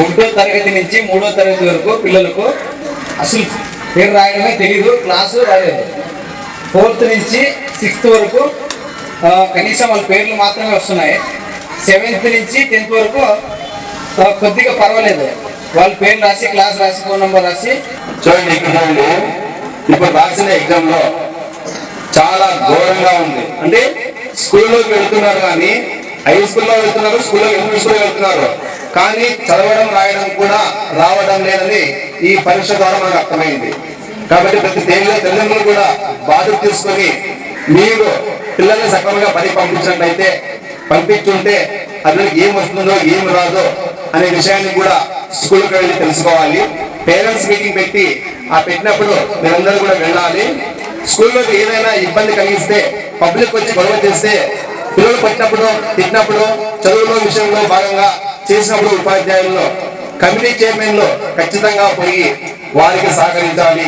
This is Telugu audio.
ఒకటో తరగతి నుంచి మూడో తరగతి వరకు పిల్లలకు అసలు పేరు రాయడమే తెలీదు క్లాసు రాలేదు ఫోర్త్ నుంచి సిక్స్త్ వరకు కనీసం వాళ్ళ పేర్లు మాత్రమే వస్తున్నాయి. సెవెంత్ నుంచి టెన్త్ వరకు కొద్దిగా పర్వాలేదు. వాళ్ళ పేరు రాసి క్లాస్ రాసి ఫోన్ నెంబర్ రాసి. చూడండి ఇక్కడ ఇప్పుడు రాసిన ఎగ్జామ్లో చాలా ఘోరంగా ఉంది. అంటే స్కూల్లోకి వెళ్తున్నారు కానీ హై స్కూల్లో వెళ్తున్నారు స్కూల్లో ఇంగ్లీష్లో స్కూల్లో వెళ్తున్నారు. కానీ చదవడం రాయడం కూడా రావడం లేదని ఈ పరీక్ష ద్వారా మనకు అర్థమైంది. కాబట్టి ప్రతి తేలిలో తల్లిదండ్రులు కూడా బాధ్యత తీసుకొని మీరు పిల్లల్ని సక్రమంగా పని పంపించినట్లయితే పంపించుంటే అతనికి ఏం వస్తుందో ఏం రాదో అనే విషయాన్ని కూడా స్కూల్కి వెళ్ళి తెలుసుకోవాలి. పేరెంట్స్ మీటింగ్ పెట్టి ఆ పెట్టినప్పుడు మీరందరూ కూడా వెళ్ళాలి. స్కూల్లోకి ఏదైనా ఇబ్బంది కలిగిస్తే పబ్లిక్ వచ్చి గొడవ చేస్తే పిల్లలు పట్టినప్పుడు తిట్టినప్పుడు చదువులో విషయంలో భాగంగా చేసినప్పుడు ఉపాధ్యాయుల్లో కమిటీ చైర్మన్లు ఖచ్చితంగా పోయి వారికి సహకరించాలి.